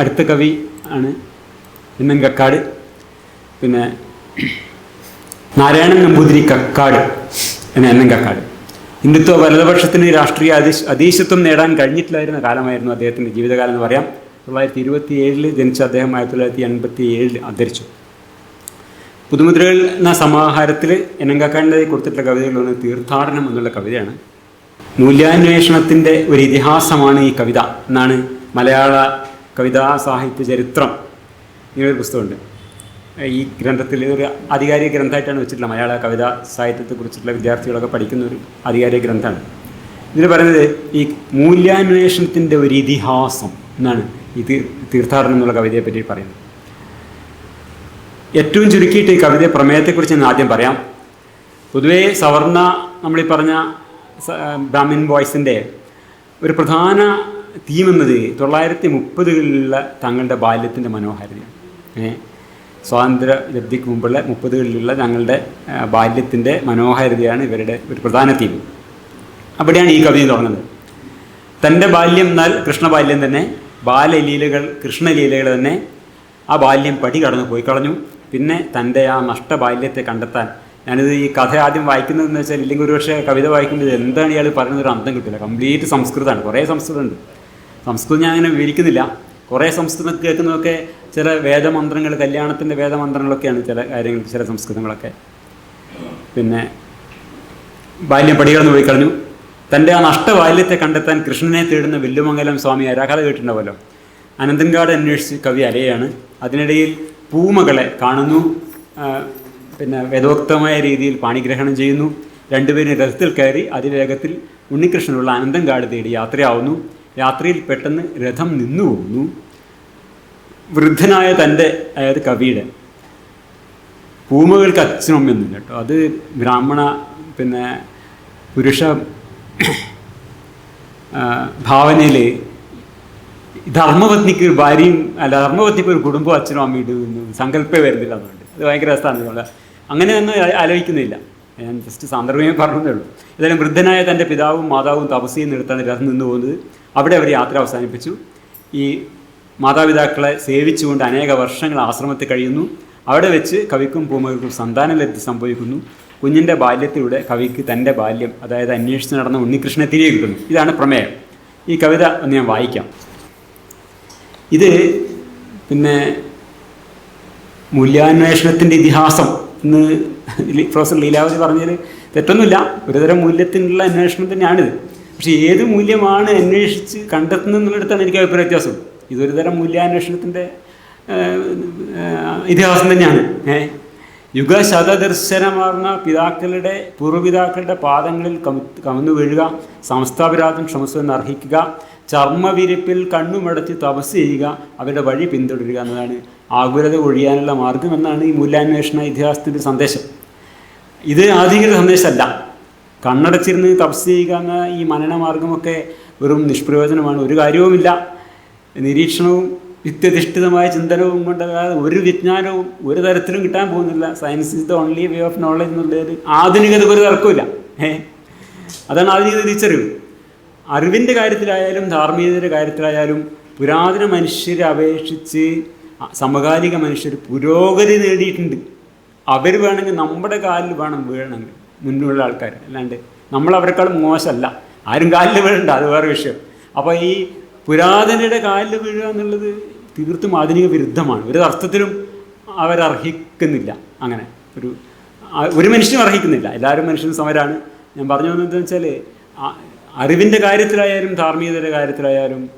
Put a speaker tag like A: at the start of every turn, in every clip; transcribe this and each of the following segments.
A: അടുത്ത കവി ആണ് എൻ കക്കാട്. പിന്നെ നാരായണൻ നമ്പൂതിരി കക്കാട് എന്ന എന്നൻ കക്കാട്. ഹിന്ദുത്വ വലതുപക്ഷത്തിന് രാഷ്ട്രീയ അധീശ അധീശത്വം നേടാൻ കഴിഞ്ഞിട്ടില്ലായിരുന്ന കാലമായിരുന്നു അദ്ദേഹത്തിന്റെ ജീവിതകാലം എന്ന് പറയാം. തൊള്ളായിരത്തി ഇരുപത്തി ഏഴിൽ ജനിച്ച അദ്ദേഹം ആയിരത്തി തൊള്ളായിരത്തി എൺപത്തി ഏഴിൽ അന്തരിച്ചു. പുതുമുദ്രകൾ എന്ന സമാഹാരത്തിൽ എനങ്കക്കാടിന്റെ കൊടുത്തിട്ടുള്ള കവിതകളൊന്ന് തീർത്ഥാടനം എന്നുള്ള കവിതയാണ്. മൂല്യാന്വേഷണത്തിന്റെ ഒരു ഇതിഹാസമാണ് ഈ കവിത എന്നാണ് മലയാള കവിതാ സാഹിത്യ ചരിത്രം ഇങ്ങനൊരു പുസ്തകമുണ്ട്. ഈ ഗ്രന്ഥത്തിൽ ഒരു ആധികാരിക ഗ്രന്ഥമായിട്ടാണ് വെച്ചിട്ടുള്ളത്. മലയാള കവിതാ സാഹിത്യത്തെക്കുറിച്ചുള്ള വിദ്യാർത്ഥികളൊക്കെ പഠിക്കുന്ന ഒരു ആധികാരിക ഗ്രന്ഥമാണ്. ഇതിൽ പറയുന്നത് ഈ മൂല്യാന്വേഷണത്തിന്റെ ഒരു ഇതിഹാസം എന്നാണ് ഈ തീർത്ഥാടനം എന്നുള്ള കവിതയെ പറ്റി പറയുന്നത്. ഏറ്റവും ചുരുക്കിയിട്ട് ഈ കവിത പ്രമേയത്തെക്കുറിച്ച് ഞാൻ ആദ്യം പറയാം. പൊതുവേ സവർണ നമ്മളീ പറഞ്ഞ ബ്രാഹ്മിൻ ബോയ്സിന്റെ ഒരു പ്രധാന തീം എന്നത് തൊള്ളായിരത്തി മുപ്പതുകളിലുള്ള തങ്ങളുടെ ബാല്യത്തിന്റെ മനോഹാരിതയാണ്. സ്വാതന്ത്ര്യ ലബ്ധിക്ക് മുമ്പുള്ള മുപ്പതുകളിലുള്ള തങ്ങളുടെ ആ, ബാല്യത്തിന്റെ മനോഹാരിതയാണ് ഇവരുടെ ഒരു പ്രധാന തീം. അവിടെയാണ് ഈ കവിത തുടങ്ങുന്നത്. തന്റെ ബാല്യം എന്നാൽ കൃഷ്ണബാല്യം തന്നെ ബാലലീലകൾ കൃഷ്ണലീലകൾ തന്നെ ആ ബാല്യം പടി കടന്നു പോയി കളഞ്ഞു. പിന്നെ തന്റെ ആ നഷ്ടബാല്യത്തെ കണ്ടെത്താൻ ഞാനിത് ഈ കഥ ആദ്യം വായിക്കുന്നതെന്ന് വെച്ചാൽ ഇല്ലെങ്കിൽ ഒരുപക്ഷെ കവിത വായിക്കുമ്പോൾ എന്താണ് ഇയാൾ പറയുന്നത് ഒരു അന്തം കിട്ടില്ല. കംപ്ലീറ്റ് സംസ്കൃതമാണ്. കുറേ സംസ്കൃതമുണ്ട്. സംസ്കൃതം ഞാൻ അങ്ങനെ വിവരിക്കുന്നില്ല. കുറേ സംസ്കൃതം കേൾക്കുന്നതൊക്കെ ചില വേദമന്ത്രങ്ങൾ കല്യാണത്തിന്റെ വേദമന്ത്രങ്ങളൊക്കെയാണ് ചില കാര്യങ്ങൾ ചില സംസ്കൃതങ്ങളൊക്കെ. പിന്നെ ബാല്യം പടികളെന്ന് പോയി കളഞ്ഞു. തന്റെ ആ നഷ്ടബാല്യത്തെ കണ്ടെത്താൻ കൃഷ്ണനെ തേടുന്ന വില്ലുമംഗലം സ്വാമി അരാകഥ കേട്ടിട്ടുണ്ടാവല്ലോ അനന്തൻകാട് അന്വേഷിച്ച് കവി അലയാണ്. അതിനിടയിൽ പൂമകളെ കാണുന്നു. പിന്നെ വേദോക്തമായ രീതിയിൽ പാണിഗ്രഹണം ചെയ്യുന്നു. രണ്ടുപേരും രഥത്തിൽ കയറി അതിവേഗത്തിൽ ഉണ്ണികൃഷ്ണനുള്ള അനന്തൻകാട് തേടി യാത്രയാവുന്നു. യാത്രയിൽ പെട്ടെന്ന് രഥം നിന്നു പോകുന്നു വൃദ്ധനായ തന്റെ അതായത് കവിയുടെ പൂമകൾക്ക് അച്ഛനും അമ്മയൊന്നുമില്ല കേട്ടോ. അത് ബ്രാഹ്മണ പിന്നെ പുരുഷ ഭാവനയിൽ ധർമ്മപത്നിക്ക് ഒരു ഭാര്യയും അല്ല ധർമ്മപത്നിക്ക് ഒരു കുടുംബവും അച്ഛനും അമ്മയും സങ്കല്പേ വരുന്നില്ല എന്നുണ്ട് അത് ഭയങ്കര നമ്മൾ അങ്ങനെ ഒന്നും ആലോചിക്കുന്നില്ല. ഞാൻ ജസ്റ്റ് സാന്ദർഭികം പറഞ്ഞതേ ഉള്ളൂ. ഏതായാലും വൃദ്ധനായ തന്റെ പിതാവും മാതാവും തപസ്യയിൽ നിർത്താൻ രഥം നിന്ന് പോകുന്നത് അവിടെ അവർ യാത്ര അവസാനിപ്പിച്ചു. ഈ മാതാപിതാക്കളെ സേവിച്ചുകൊണ്ട് അനേക വർഷങ്ങൾ ആശ്രമത്തിൽ കഴിയുന്നു. അവിടെ വെച്ച് കവിക്കും പൂമകൾക്കും സന്താനലബ്ധി സംഭവിക്കുന്നു. കുഞ്ഞിന്റെ ബാല്യത്തിലൂടെ കവിക്ക് തന്റെ ബാല്യം അതായത് അന്വേഷിച്ച് നടന്ന ഉണ്ണികൃഷ്ണനെ തിരികെ കിട്ടുന്നു. ഇതാണ് പ്രമേയം. ഈ കവിത ഒന്ന് ഞാൻ വായിക്കാം. ഇത് പിന്നെ മൂല്യാന്വേഷണത്തിന്റെ ഇതിഹാസം എന്ന് പ്രൊഫസർ ലീലാവതി പറഞ്ഞതിൽ തെറ്റൊന്നുമില്ല. ഒരുതരം മൂല്യത്തിനുള്ള അന്വേഷണം തന്നെയാണിത് പക്ഷേ ഏത് മൂല്യമാണ് അന്വേഷിച്ച് കണ്ടെത്തുന്നത് എന്നുള്ളിടത്താണ് എനിക്ക് അഭിപ്രായ വ്യത്യാസം. ഇതൊരു തരം മൂല്യാന്വേഷണത്തിന്റെ ഇതിഹാസം തന്നെയാണ്. ഏ യുഗശതദർശനമാർന്ന പിതാക്കളുടെ പൂർവപിതാക്കളുടെ പാദങ്ങളിൽ കമ കമന്നു വീഴുക സംസ്ഥാപരാധം ക്ഷമസ്വെന്ന് അർഹിക്കുക ചർമ്മവിരിപ്പിൽ കണ്ണുമടച്ച് തപസ് ചെയ്യുക അവരുടെ വഴി പിന്തുടരുക എന്നതാണ് ആകുലത ഒഴിയാനുള്ള മാർഗം എന്നാണ് ഈ മൂല്യാന്വേഷണ ഇതിഹാസത്തിന്റെ സന്ദേശം. ഇത് ആധികൃത സന്ദേശമല്ല. കണ്ണടച്ചിരുന്ന് തപസ് ചെയ്യുക എന്ന ഈ മനനമാർഗമൊക്കെ വെറും നിഷ്പ്രയോജനമാണ്. ഒരു കാര്യവുമില്ല. നിരീക്ഷണവും യുക്തിയധിഷ്ഠിതമായ ചിന്തനവും കൊണ്ടല്ലാതെ ഒരു വിജ്ഞാനവും ഒരു തരത്തിലും കിട്ടാൻ പോകുന്നില്ല. Science is the only way of knowledge എന്നുള്ളത് ആധുനികത ഒരു തർക്കമില്ല അതാണ് ആധുനികത തിരിച്ചറിവ്. അറിവിന്റെ കാര്യത്തിലായാലും ധാർമ്മികതയുടെ കാര്യത്തിലായാലും പുരാതന മനുഷ്യരെ അപേക്ഷിച്ച് സമകാലിക മനുഷ്യർ പുരോഗതി നേടിയിട്ടുണ്ട്. അവർ വേണമെങ്കിൽ നമ്മുടെ കാലിൽ വേണം വീഴണമെങ്കിൽ. മുന്നിലുള്ള ആൾക്കാർ അല്ലാണ്ട് നമ്മൾ അവരെക്കാളും മോശമല്ല. ആരും കാലിൽ വീഴണ്ട അത് വേറെ വിഷയം. അപ്പോൾ ഈ പുരാതനയുടെ കാലിൽ വീഴുക എന്നുള്ളത് തീർത്തും ആധുനിക വിരുദ്ധമാണ്. ഒരു അർത്ഥത്തിലും അവരർഹിക്കുന്നില്ല അങ്ങനെ. ഒരു ഒരു മനുഷ്യനും അർഹിക്കുന്നില്ല. എല്ലാവരും മനുഷ്യനും സമരാണ്. ഞാൻ പറഞ്ഞു വന്നത് വെച്ചാൽ അറിവിന്റെ കാര്യത്തിലായാലും ധാർമ്മികതയുടെ കാര്യത്തിലായാലും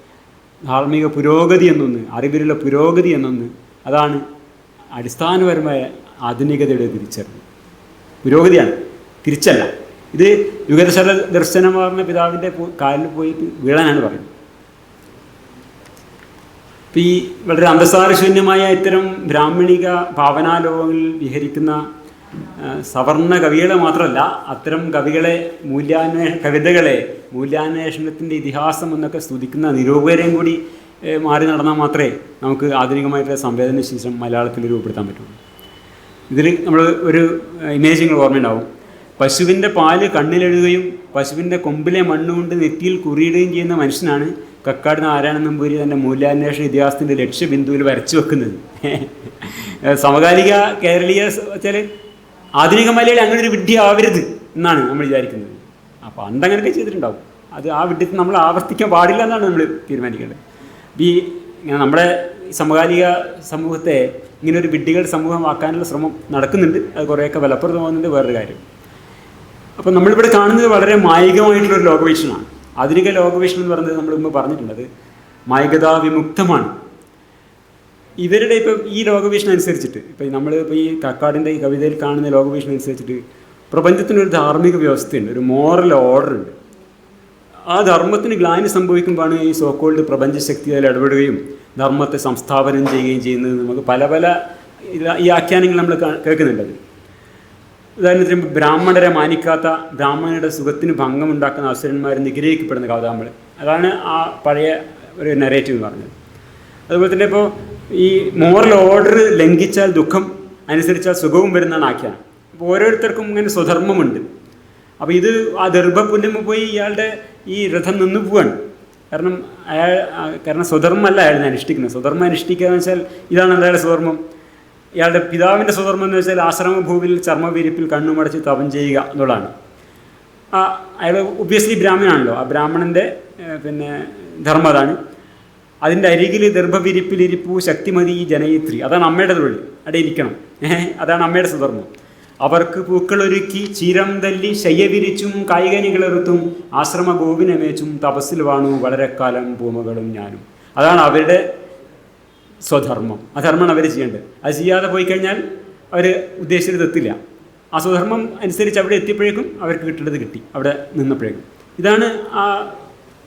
A: ധാർമ്മിക പുരോഗതി എന്നൊന്ന് അറിവിലുള്ള പുരോഗതി എന്നൊന്ന് അതാണ് അടിസ്ഥാനപരമായ ആധുനികതയുടെ തിരിച്ചറിവ്. പുരോഗതിയാണ്. തിരിച്ചല്ല. ഇത് യുഗദശര ദർശനം പറഞ്ഞ പിതാവിന്റെ കാലിൽ പോയി വീഴാനാണ് പറയുന്നത്. ഇപ്പം ഈ വളരെ അന്തസാരശൂന്യമായ ഇത്തരം ബ്രാഹ്മണിക ഭാവനാലോകങ്ങളിൽ വിഹരിക്കുന്ന സവർണ കവികളെ മാത്രമല്ല അത്തരം കവികളെ മൂല്യാന്വേ കവിതകളെ മൂല്യാന്വേഷണത്തിന്റെ ഇതിഹാസം എന്നൊക്കെ സ്തുതിക്കുന്ന നിരൂപകരെയും കൂടി മാറി നടന്നാൽ മാത്രമേ നമുക്ക് ആധുനികമായിട്ടുള്ള സംവേദനശേഷം മലയാളത്തിൽ രൂപപ്പെടുത്താൻ പറ്റുള്ളൂ. ഇതിൽ നമ്മൾ ഒരു ഇമേജിങ്ങൾ ഓർമ്മയുണ്ടാവും. പശുവിന്റെ പാൽ കണ്ണിലെഴുതുകയും പശുവിന്റെ കൊമ്പിലെ മണ്ണുകൊണ്ട് നെറ്റിയിൽ കുറിയിടുകയും ചെയ്യുന്ന മനുഷ്യനാണ് കക്കാട് നാരായണൻ നമ്പൂരി തന്റെ മൂല്യാന്വേഷണ ഇതിഹാസത്തിന്റെ ലക്ഷ്യബിന്ദുവിൽ വരച്ചു വെക്കുന്നത്. സമകാലിക കേരളീയ വെച്ചാൽ ആധുനിക മലയാളി അങ്ങനെ ഒരു വിഡ്ഢി ആവരുത് എന്നാണ് നമ്മൾ വിചാരിക്കുന്നത്. അപ്പോൾ അന്തങ്ങനെയൊക്കെ ചെയ്തിട്ടുണ്ടാവും. അത് ആ വിഡ്ഢിത്തം നമ്മൾ ആവർത്തിക്കാൻ പാടില്ല എന്നാണ് നമ്മൾ തീരുമാനിക്കേണ്ടത്. ഈ നമ്മുടെ സമകാലിക സമൂഹത്തെ ഇങ്ങനെ ഒരു വിഡ്ഢികൾ സമൂഹമാക്കാനുള്ള ശ്രമം നടക്കുന്നുണ്ട്. അത് കുറേയൊക്കെ ബലപ്രദമാകുന്നുണ്ട് വേറൊരു കാര്യം. അപ്പോൾ നമ്മളിവിടെ കാണുന്നത് വളരെ മായികമായിട്ടുള്ളൊരു ലോകവീക്ഷണമാണ്. ആധുനിക ലോകവീക്ഷണം എന്ന് പറയുന്നത് നമ്മൾ മുമ്പ് പറഞ്ഞിട്ടുള്ളത് മായികതാ വിമുക്തമാണ് ഇവരുടെ ഇപ്പം ഈ ലോകവീക്ഷണം അനുസരിച്ചിട്ട് ഇപ്പം നമ്മൾ ഇപ്പോൾ ഈ കക്കാടിന്റെ ഈ കവിതയിൽ കാണുന്ന ലോകവീക്ഷണം അനുസരിച്ചിട്ട് പ്രപഞ്ചത്തിനൊരു ധാർമ്മിക വ്യവസ്ഥയുണ്ട് ഒരു മോറൽ ഓർഡർ ഉണ്ട്. ആ ധർമ്മത്തിന് ഗ്ലാനി സംഭവിക്കുമ്പോഴാണ് ഈ സോക്കോൾഡ് പ്രപഞ്ചശക്തി അതിൽ ഇടപെടുകയും ധർമ്മത്തെ സംസ്ഥാപനം ചെയ്യുകയും ചെയ്യുന്നത് നമുക്ക് പല പല ഈ ആഖ്യാനങ്ങൾ നമ്മൾ കേൾക്കുന്നുണ്ട് കേൾക്കുന്നുണ്ട് ഉദാഹരണത്തിന് ബ്രാഹ്മണരെ മാനിക്കാത്ത ബ്രാഹ്മണരുടെ സുഖത്തിന് ഭംഗമുണ്ടാക്കുന്ന അസുരന്മാർ നിഗ്രഹിക്കപ്പെടുന്ന കഥ നമ്മൾ അതാണ് ആ പഴയ ഒരു നെറേറ്റീവ് എന്ന് പറഞ്ഞത്. അതുപോലെ തന്നെ ഇപ്പോൾ ഈ മോറൽ ഓർഡർ ലംഘിച്ചാൽ ദുഃഖം അനുസരിച്ചാൽ സുഖവും വരുന്നതാണ് ആഖ്യാനം. അപ്പോൾ ഓരോരുത്തർക്കും ഇങ്ങനെ സ്വധർമ്മമുണ്ട്. അപ്പോൾ ഇത് ആ ദർഭപുല്ലുമ്പ് പോയി ഇയാളുടെ ഈ രഥം നിന്ന് പോവാണ്. കാരണം അയാൾ കാരണം സ്വധർമ്മമല്ല അയാൾ അനുഷ്ഠിക്കുന്നത് സ്വധർമ്മം അനുഷ്ഠിക്കുക എന്ന് വെച്ചാൽ ഇതാണ് അയാളുടെ സ്വധർമ്മം. ഇയാളുടെ പിതാവിന്റെ സ്വധർമ്മം എന്ന് വെച്ചാൽ ആശ്രമഭൂമിയിൽ ചർമ്മവിരിപ്പിൽ കണ്ണുമടച്ച് തപം ചെയ്യുക എന്നുള്ളതാണ്. ആ അയാൾ ഒബ്വിയസ്ലി ബ്രാഹ്മണാണല്ലോ. ആ ബ്രാഹ്മണന്റെ പിന്നെ ധർമ്മം അതാണ്. അതിന്റെ അരികിൽ ദർഭവിരിപ്പിലിരിപ്പു ശക്തിമതി ജനയിത്രി. അതാണ് അമ്മയുടെ തൊഴിൽ. അവിടെ ഇരിക്കണം. അതാണ് അമ്മയുടെ സ്വധർമ്മം അവർക്ക് പൂക്കളൊരുക്കി ചീരം തല്ലി ശയ്യവിരിച്ചും കായികനികളെറുത്തും ആശ്രമ ഗോവിനമേച്ചും തപസ്സിൽ വാണു വളരെ കാലം ഭൂമകളും ഞാനും. അതാണ് അവരുടെ സ്വധർമ്മം. ആ ധർമ്മമാണ് അവർ ചെയ്യേണ്ടത്. അത് ചെയ്യാതെ പോയി കഴിഞ്ഞാൽ അവർ ഉദ്ദേശിച്ചത് എത്തില്ല ആ സ്വധർമ്മം അനുസരിച്ച് അവിടെ എത്തിയപ്പോഴേക്കും അവർക്ക് കിട്ടേണ്ടത് കിട്ടി. അവിടെ നിന്നപ്പോഴേക്കും. ഇതാണ് ആ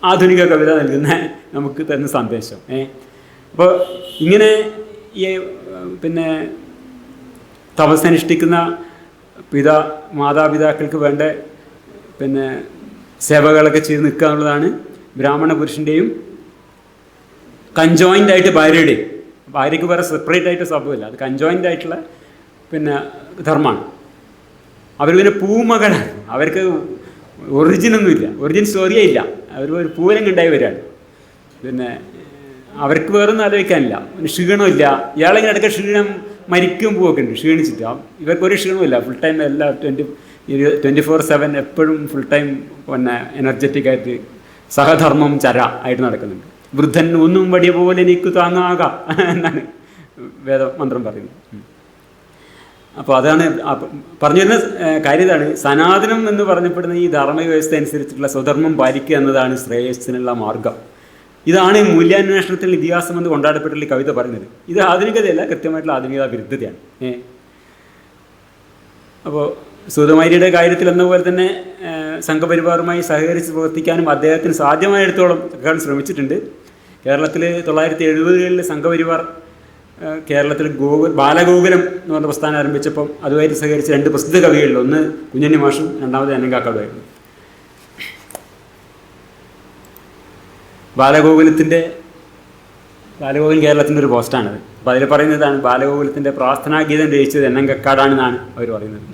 A: ആധുനിക കവിത നൽകുന്ന നമുക്ക് തരുന്ന സന്ദേശം. ഏ? അപ്പോൾ ഇങ്ങനെ ഈ പിന്നെ തപസ്സനുഷ്ഠിക്കുന്ന പിതാ മാതാപിതാക്കൾക്ക് വേണ്ട പിന്നെ സേവകളൊക്കെ ചെയ്ത് നിൽക്കുക എന്നുള്ളതാണ് ബ്രാഹ്മണ പുരുഷന്റെയും കൺജോയിന്റ് ആയിട്ട് ഭാര്യയുടെയും ഭാര്യയ്ക്ക് വേറെ സെപ്പറേറ്റ് ആയിട്ട് സ്വഭാവമില്ല അത് കൺജോയിന്റ് ആയിട്ടുള്ള പിന്നെ ധർമ്മമാണ് അവർ പിന്നെ പൂമകളാണ്. അവർക്ക് ഒറിജിനൊന്നുമില്ല ഒറിജിൻ സ്റ്റോറിയേ ഇല്ല. അവർ ഒരു പൂരം കണ്ടായി വരികയാണ്. പിന്നെ അവർക്ക് വേറൊന്നും ആലോചിക്കാനില്ല. ക്ഷീണമില്ല ഇയാളെങ്ങനെ ഇടയ്ക്ക് ക്ഷീണം മരിക്കും പോവൊക്കെ ഉണ്ട്. ക്ഷീണിച്ചിട്ട്. ഇവർക്കൊരു ക്ഷീണമില്ല ഫുൾ ടൈം എല്ലാ ട്വന്റി ട്വന്റി ഫോർ സെവൻ എപ്പോഴും ഫുൾ ടൈം പിന്നെ എനർജറ്റിക് ആയിട്ട് സഹധർമ്മം ചര ആയിട്ട് നടക്കുന്നുണ്ട്. വൃദ്ധൻ ഒന്നും വടിയ പോലെ എനിക്ക് താങ്ങാകാം എന്നാണ് വേദമന്ത്രം പറയുന്നത്. അപ്പോൾ അതാണ് പറഞ്ഞു വരുന്ന കാര്യം ഇതാണ്. സനാതനം എന്ന് പറഞ്ഞപ്പെടുന്ന ഈ ധർമ്മ വ്യവസ്ഥ അനുസരിച്ചിട്ടുള്ള സ്വധർമ്മം പാലിക്കുക എന്നതാണ് ശ്രേയസ്സിനുള്ള മാർഗം. ഇതാണ് മൂല്യാന്വേഷണത്തിൽ ഇതിഹാസം എന്ന് കൊണ്ടാടപ്പെട്ടുള്ള കവിത പറയുന്നത്. ഇത് ആധുനികതയല്ല കൃത്യമായിട്ടുള്ള ആധുനികത വിരുദ്ധതയാണ്. അപ്പോൾ സുതമാരിയുടെ കാര്യത്തിൽ എന്ന പോലെ തന്നെ സംഘപരിവാറുമായി സഹകരിച്ച് പ്രവർത്തിക്കാനും അദ്ദേഹത്തിന് സാധ്യമായിടത്തോളം ശ്രമിച്ചിട്ടുണ്ട്. കേരളത്തിൽ തൊള്ളായിരത്തി എഴുപതുകളിൽ സംഘപരിവാർ കേരളത്തിൽ ഗോകുൽ ബാലഗോകുലം എന്ന് പറഞ്ഞ പ്രസ്ഥാനം ആരംഭിച്ചപ്പം അതുമായിട്ട് സഹകരിച്ച രണ്ട് പ്രസിദ്ധ കവികളിൽ ഒന്ന് കുഞ്ഞന്നി മാഷും രണ്ടാമത് അനങ്കാക്കാടുമായിരുന്നു ബാലഗോകുലത്തിന്റെ ബാലഗോകുലം കേരളത്തിന്റെ ഒരു പോസ്റ്റാണത്. അപ്പോൾ അതിൽ പറയുന്നതാണ് ബാലഗോകുലത്തിന്റെ പ്രാർത്ഥനാഗീതം രചിച്ചത് എന്നെങ്കക്കാടാണെന്നാണ് കക്കാടാണെന്നാണ് അവർ പറയുന്നത്.